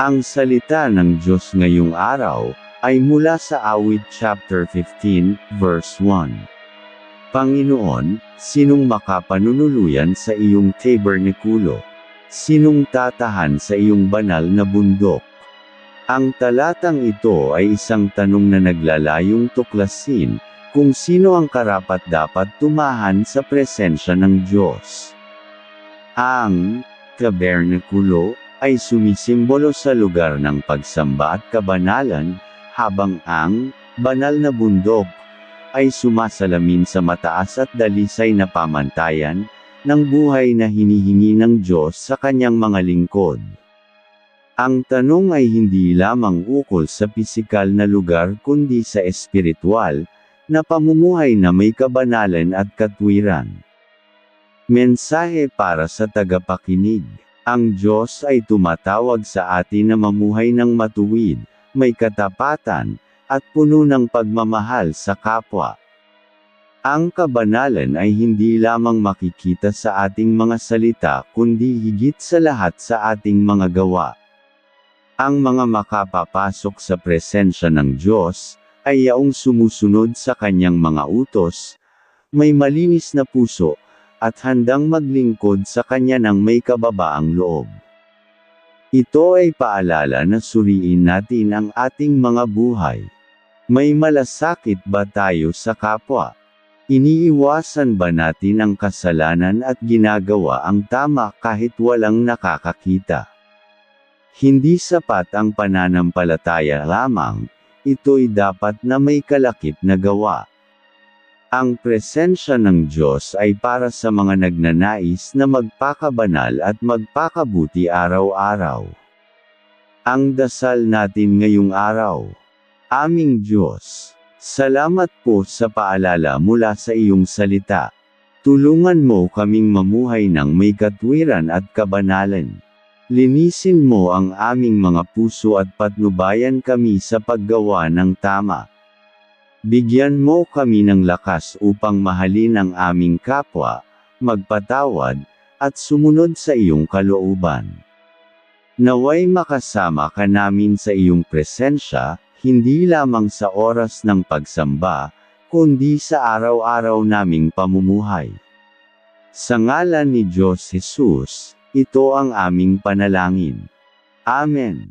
Ang salita ng Diyos ngayong araw, ay mula sa awit chapter 15, verse 1. Panginoon, sinong makapanunuluyan sa iyong tabernikulo? Sinong tatahan sa iyong banal na bundok? Ang talatang ito ay isang tanong na naglalayong tuklasin, kung sino ang karapat-dapat tumahan sa presensya ng Diyos. Ang tabernakulo ay sumisimbolo sa lugar ng pagsamba at kabanalan, habang ang banal na bundok ay sumasalamin sa mataas at dalisay na pamantayan ng buhay na hinihingi ng Diyos sa kanyang mga lingkod. Ang tanong ay hindi lamang ukol sa pisikal na lugar kundi sa espiritual na pamumuhay na may kabanalan at katwiran. Mensahe para sa tagapakinig. Ang Diyos ay tumatawag sa atin na mamuhay ng matuwid, may katapatan, at puno ng pagmamahal sa kapwa. Ang kabanalan ay hindi lamang makikita sa ating mga salita kundi higit sa lahat sa ating mga gawa. Ang mga makapapasok sa presensya ng Diyos, ay yaong sumusunod sa kanyang mga utos, may malinis na puso, at handang maglingkod sa kanya ng may kababaang loob. Ito ay paalala na suriin natin ang ating mga buhay. May malasakit ba tayo sa kapwa? Iniiwasan ba natin ang kasalanan at ginagawa ang tama kahit walang nakakakita? Hindi sapat ang pananampalataya lamang, ito'y dapat na may kalakip na gawa. Ang presensya ng Diyos ay para sa mga nagnanais na magpakabanal at magpakabuti araw-araw. Ang dasal natin ngayong araw. Aming Diyos, salamat po sa paalala mula sa iyong salita. Tulungan mo kaming mamuhay ng may katwiran at kabanalan. Linisin mo ang aming mga puso at patnubayan kami sa paggawa ng tama. Bigyan mo kami ng lakas upang mahalin ang aming kapwa, magpatawad, at sumunod sa iyong kalooban. Naway makasama ka namin sa iyong presensya, hindi lamang sa oras ng pagsamba, kundi sa araw-araw naming pamumuhay. Sa ngalan ni Diyos Jesus, ito ang aming panalangin. Amen.